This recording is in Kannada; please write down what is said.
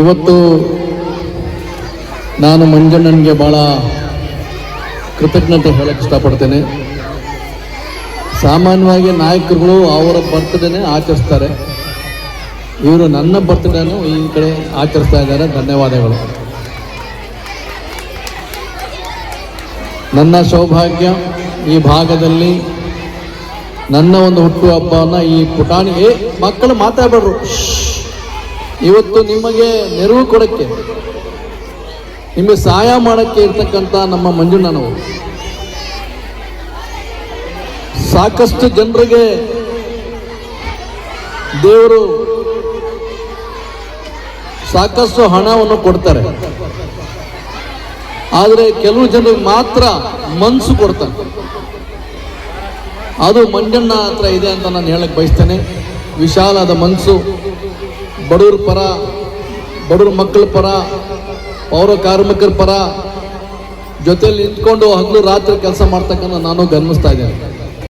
ಇವತ್ತು ನಾನು ಮಂಜಣ್ಣನಿಗೆ ಭಾಳ ಕೃತಜ್ಞತೆ ಹೇಳಕ್ಕೆ ಇಷ್ಟಪಡ್ತೇನೆ. ಸಾಮಾನ್ಯವಾಗಿ ನಾಯಕರುಗಳು ಅವರ ಬರ್ತ್ಡೇನೆ ಆಚರಿಸ್ತಾರೆ. ಇವರು ನನ್ನ ಬರ್ತ್ಡೇನು ಈ ಕಡೆ ಆಚರಿಸ್ತಾ ಇದ್ದಾರೆ. ಧನ್ಯವಾದಗಳು. ನನ್ನ ಸೌಭಾಗ್ಯ ಈ ಭಾಗದಲ್ಲಿ ನನ್ನ ಒಂದು ಹುಟ್ಟುಹಬ್ಬವನ್ನು ಈ ಪುಟಾಣಿ ಮಕ್ಕಳು ಮಾತಾಡಬೇಡ್ರು ಇವತ್ತು ನಿಮಗೆ ನೆರವು ಕೊಡಕ್ಕೆ, ನಿಮಗೆ ಸಹಾಯ ಮಾಡಕ್ಕೆ ಇರ್ತಕ್ಕಂಥ ನಮ್ಮ ಮಂಜುಣ್ಣನವರು. ಸಾಕಷ್ಟು ಜನರಿಗೆ ದೇವರು ಸಾಕಷ್ಟು ಹಣವನ್ನು ಕೊಡ್ತಾರೆ. ಆದರೆ ಕೆಲವು ಜನರಿಗೆ ಮಾತ್ರ ಮನಸ್ಸು ಕೊಡ್ತಾರೆ. ಅದು ಮಂಜಣ್ಣ ಹತ್ರ ಇದೆ ಅಂತ ನಾನು ಹೇಳಕ್ ಬಯಸ್ತೇನೆ. ವಿಶಾಲಾದ ಮನಸ್ಸು ಬಡವ್ರ ಪರ, ಬಡವ್ರ ಮಕ್ಕಳ ಪರ, ಪೌರ ಕಾರ್ಮಿಕರ ಪರ, ಜೊತೆಯಲ್ಲಿ ನಿಂತ್ಕೊಂಡು ಹಗಲು ರಾತ್ರಿ ಕೆಲಸ ಮಾಡ್ತಕ್ಕಂಥ ನಾನು ಗಮನಿಸ್ತಾ ಇದ್ದೇನೆ.